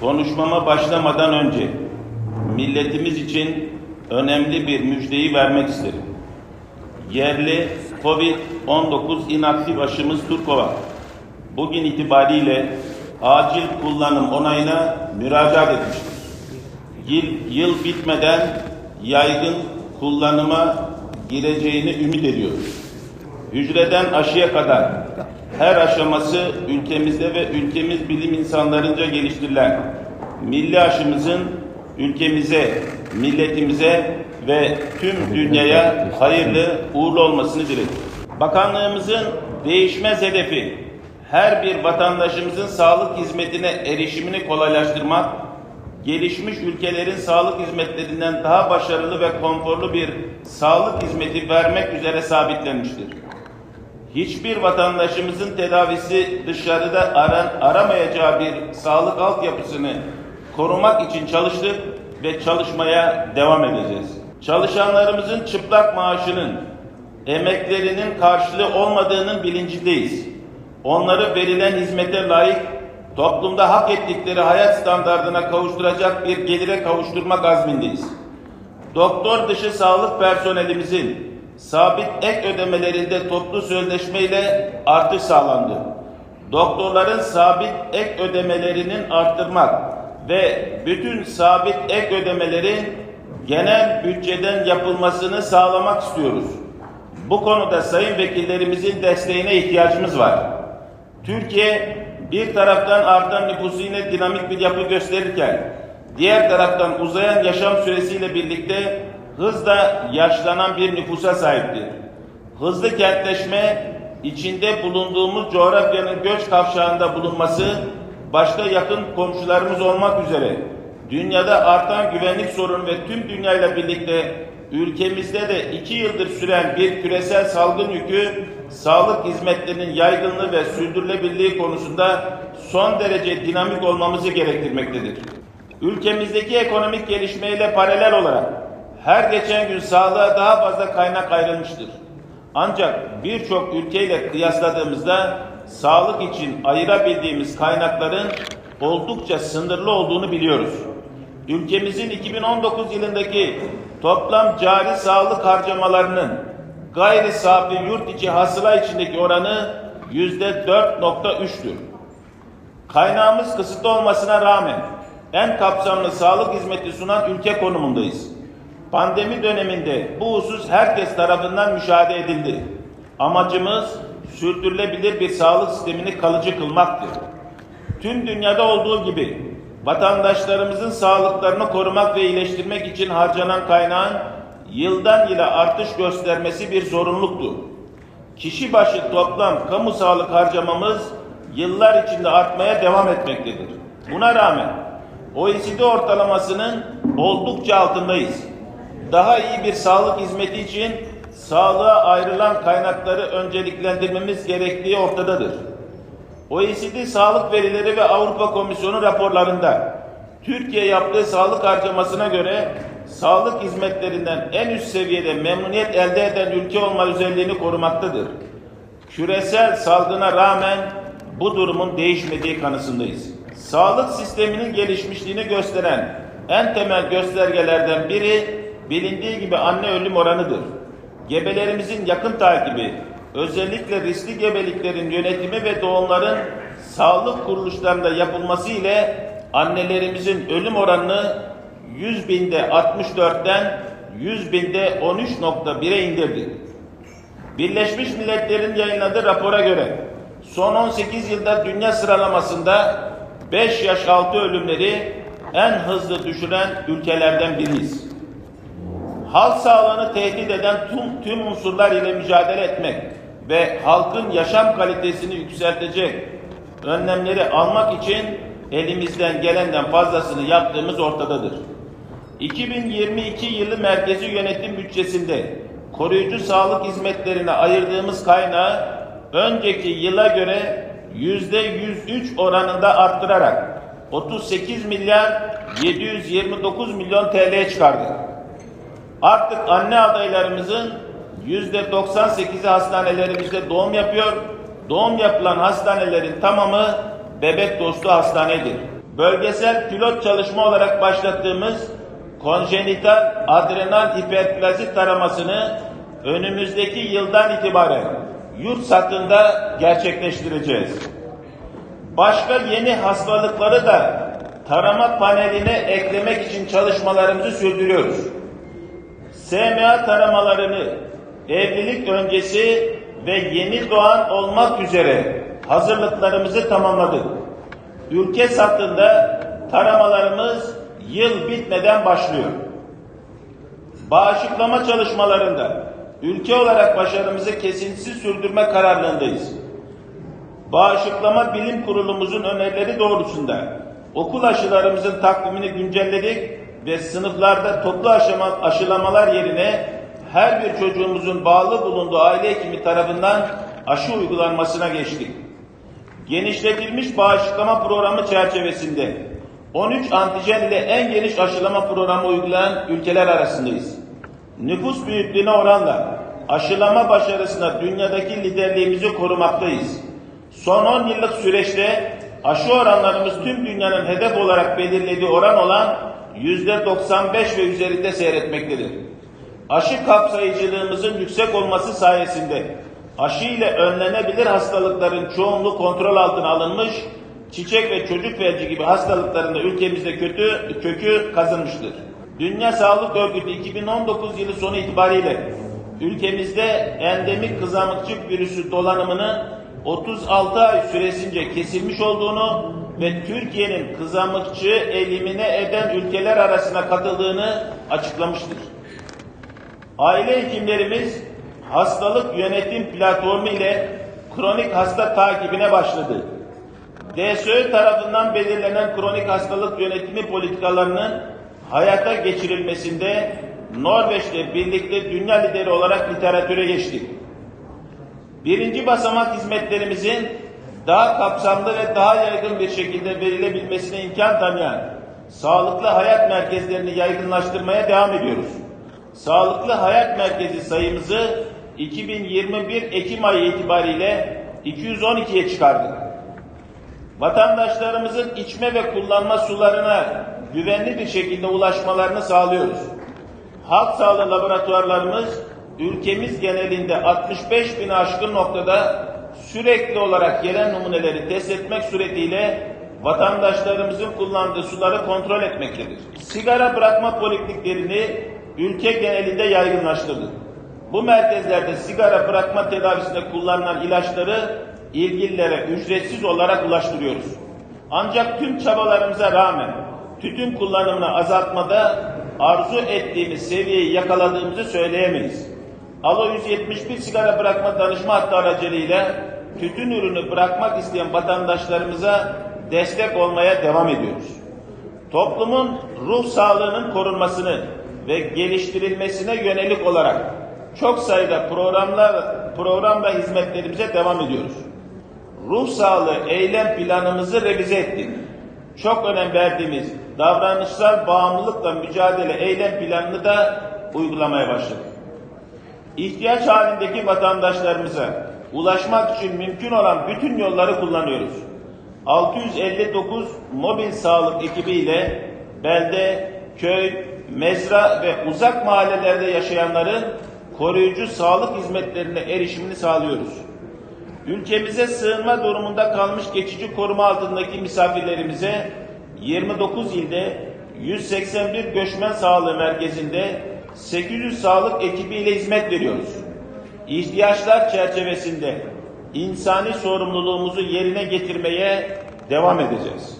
Konuşmama başlamadan önce milletimiz için önemli bir müjdeyi vermek isterim. Yerli COVID-19 inaktif aşımız Turkova bugün itibariyle acil kullanım onayına müracaat etmiştir. Yıl, yıl bitmeden yaygın kullanıma gireceğini ümit ediyoruz. Hücreden aşıya kadar her aşaması ülkemizde ve ülkemiz bilim insanlarınca geliştirilen milli aşımızın ülkemize, milletimize ve tüm dünyaya hayırlı uğurlu olmasını dilerim. Bakanlığımızın değişmez hedefi her bir vatandaşımızın sağlık hizmetine erişimini kolaylaştırmak, gelişmiş ülkelerin sağlık hizmetlerinden daha başarılı ve konforlu bir sağlık hizmeti vermek üzere sabitlenmiştir. Hiçbir vatandaşımızın tedavisi dışarıda aran, aramayacağı bir sağlık altyapısını korumak için çalıştık ve çalışmaya devam edeceğiz. Çalışanlarımızın çıplak maaşının emeklerinin karşılığı olmadığının bilincindeyiz. Onları verilen hizmete layık, toplumda hak ettikleri hayat standartına kavuşturacak bir gelire kavuşturmak azmindeyiz. Doktor dışı sağlık personelimizin sabit ek ödemelerinde toplu sözleşmeyle artış sağlandı. Doktorların sabit ek ödemelerinin arttırmak ve bütün sabit ek ödemelerin genel bütçeden yapılmasını sağlamak istiyoruz. Bu konuda sayın vekillerimizin desteğine ihtiyacımız var. Türkiye bir taraftan artan nüfusuyla dinamik bir yapı gösterirken diğer taraftan uzayan yaşam süresiyle birlikte hızla yaşlanan bir nüfusa sahiptir. Hızlı kentleşme içinde bulunduğumuz coğrafyanın göç kavşağında bulunması başta yakın komşularımız olmak üzere dünyada artan güvenlik sorunu ve tüm dünyayla birlikte ülkemizde de iki yıldır süren bir küresel salgın yükü sağlık hizmetlerinin yaygınlığı ve sürdürülebilirliği konusunda son derece dinamik olmamızı gerektirmektedir. Ülkemizdeki ekonomik gelişmeyle paralel olarak her geçen gün sağlığa daha fazla kaynak ayrılmıştır. Ancak birçok ülkeyle kıyasladığımızda sağlık için ayırabildiğimiz kaynakların oldukça sınırlı olduğunu biliyoruz. Ülkemizin 2019 yılındaki toplam cari sağlık harcamalarının gayri safi yurt içi hasıla içindeki oranı yüzde 4.3'tür. Kaynağımız kısıtlı olmasına rağmen en kapsamlı sağlık hizmeti sunan ülke konumundayız. Pandemi döneminde bu husus herkes tarafından müşahede edildi. Amacımız sürdürülebilir bir sağlık sistemini kalıcı kılmaktır. Tüm dünyada olduğu gibi vatandaşlarımızın sağlıklarını korumak ve iyileştirmek için harcanan kaynağın yıldan yıla artış göstermesi bir zorunluluktur. Kişi başı toplam kamu sağlık harcamamız yıllar içinde artmaya devam etmektedir. Buna rağmen OECD ortalamasının oldukça altındayız. Daha iyi bir sağlık hizmeti için sağlığa ayrılan kaynakları önceliklendirmemiz gerektiği ortadadır. OECD sağlık verileri ve Avrupa Komisyonu raporlarında Türkiye yaptığı sağlık harcamasına göre sağlık hizmetlerinden en üst seviyede memnuniyet elde eden ülke olma özelliğini korumaktadır. Küresel salgına rağmen bu durumun değişmediği kanısındayız. Sağlık sisteminin gelişmişliğini gösteren en temel göstergelerden biri bilindiği gibi anne ölüm oranıdır. Gebelerimizin yakın takibi, özellikle riskli gebeliklerin yönetimi ve doğumların sağlık kuruluşlarında yapılması ile annelerimizin ölüm oranını 100 binde 64'ten 100 binde 13.1'e indirdi. Birleşmiş Milletler'in yayınladığı rapora göre son 18 yılda dünya sıralamasında 5 yaş altı ölümleri en hızlı düşüren ülkelerden biriyiz. Halk sağlığını tehdit eden tüm, tüm unsurlar ile mücadele etmek ve halkın yaşam kalitesini yükseltecek önlemleri almak için elimizden gelenden fazlasını yaptığımız ortadadır. 2022 yılı merkezi yönetim bütçesinde koruyucu sağlık hizmetlerine ayırdığımız kaynağı önceki yıla göre yüzde 103 oranında arttırarak 38 milyar 729 milyon TL'ye çıkardık. Artık anne adaylarımızın yüzde 98'i hastanelerimizde doğum yapıyor. Doğum yapılan hastanelerin tamamı bebek dostu hastanedir. bölgesel pilot çalışma olarak başlattığımız konjenital adrenal hiperplazi taramasını önümüzdeki yıldan itibaren yurt satında gerçekleştireceğiz. Başka yeni hastalıkları da tarama paneline eklemek için çalışmalarımızı sürdürüyoruz. SMA taramalarını evlilik öncesi ve yeni doğan olmak üzere hazırlıklarımızı tamamladık. Ülke satında taramalarımız yıl bitmeden başlıyor. Bağışıklama çalışmalarında ülke olarak başarımızı kesintisiz sürdürme kararlılığındayız. Bağışıklama Bilim Kurulumuzun önerileri doğrultusunda okul aşılarımızın takvimini güncelledik ve sınıflarda toplu aşama, aşılamalar yerine her bir çocuğumuzun bağlı bulunduğu aile hekimi tarafından aşı uygulanmasına geçtik. Genişletilmiş bağışıklama programı çerçevesinde 13 antijen ile en geniş aşılama programı uygulayan ülkeler arasındayız. Nüfus büyüklüğüne oranla aşılama başarısına dünyadaki liderliğimizi korumaktayız. Son 10 yıllık süreçte aşı oranlarımız tüm dünyanın hedef olarak belirlediği oran olan yüzde 95 ve üzerinde seyretmektedir. Aşı kapsayıcılığımızın yüksek olması sayesinde aşı ile önlenebilir hastalıkların çoğunluğu kontrol altına alınmış, çiçek ve çocuk felci gibi hastalıkların da ülkemizde kötü kökü kazınmıştır. Dünya Sağlık Örgütü 2019 yılı sonu itibariyle ülkemizde endemik kızamıkçık virüsü dolanımının 36 ay süresince kesilmiş olduğunu ve Türkiye'nin kızamıkçığı elimine eden ülkeler arasına katıldığını açıklamıştır. Aile hekimlerimiz hastalık yönetim platformu ile kronik hasta takibine başladı. DSÖ tarafından belirlenen kronik hastalık yönetimi politikalarının hayata geçirilmesinde Norveç'le birlikte dünya lideri olarak literatüre geçtik. Birinci basamak hizmetlerimizin daha kapsamlı ve daha yaygın bir şekilde verilebilmesine imkan tanıyan sağlıklı hayat merkezlerini yaygınlaştırmaya devam ediyoruz. Sağlıklı Hayat Merkezi sayımızı 2021 Ekim ayı itibariyle 212'ye çıkardık. Vatandaşlarımızın içme ve kullanma sularına güvenli bir şekilde ulaşmalarını sağlıyoruz. Halk sağlığı laboratuvarlarımız ülkemiz genelinde 65 bin aşkın noktada sürekli olarak gelen numuneleri test etmek suretiyle vatandaşlarımızın kullandığı suları kontrol etmektedir. Sigara bırakma polikliklerini ülke genelinde yaygınlaştırdık. Bu merkezlerde sigara bırakma tedavisinde kullanılan ilaçları ilgililere ücretsiz olarak ulaştırıyoruz. Ancak tüm çabalarımıza rağmen tütün kullanımını azaltmada arzu ettiğimiz seviyeyi yakaladığımızı söyleyemeyiz. Alo 171 sigara bırakma danışma hattı aracılığıyla tütün ürünü bırakmak isteyen vatandaşlarımıza destek olmaya devam ediyoruz. Toplumun ruh sağlığının korunmasını ve geliştirilmesine yönelik olarak çok sayıda programlar, program ve hizmetlerimize devam ediyoruz. Ruh sağlığı eylem planımızı revize ettik. Çok önem verdiğimiz davranışsal bağımlılıkla mücadele eylem planını da uygulamaya başladık. İhtiyaç halindeki vatandaşlarımıza ulaşmak için mümkün olan bütün yolları kullanıyoruz. 659 mobil sağlık ekibiyle belde, köy, mezra ve uzak mahallelerde yaşayanların koruyucu sağlık hizmetlerine erişimini sağlıyoruz. Ülkemize sığınma durumunda kalmış geçici koruma altındaki misafirlerimize 29 ilde 181 göçmen sağlığı merkezinde 800 sağlık ekibiyle hizmet veriyoruz. İhtiyaçlar çerçevesinde insani sorumluluğumuzu yerine getirmeye devam edeceğiz.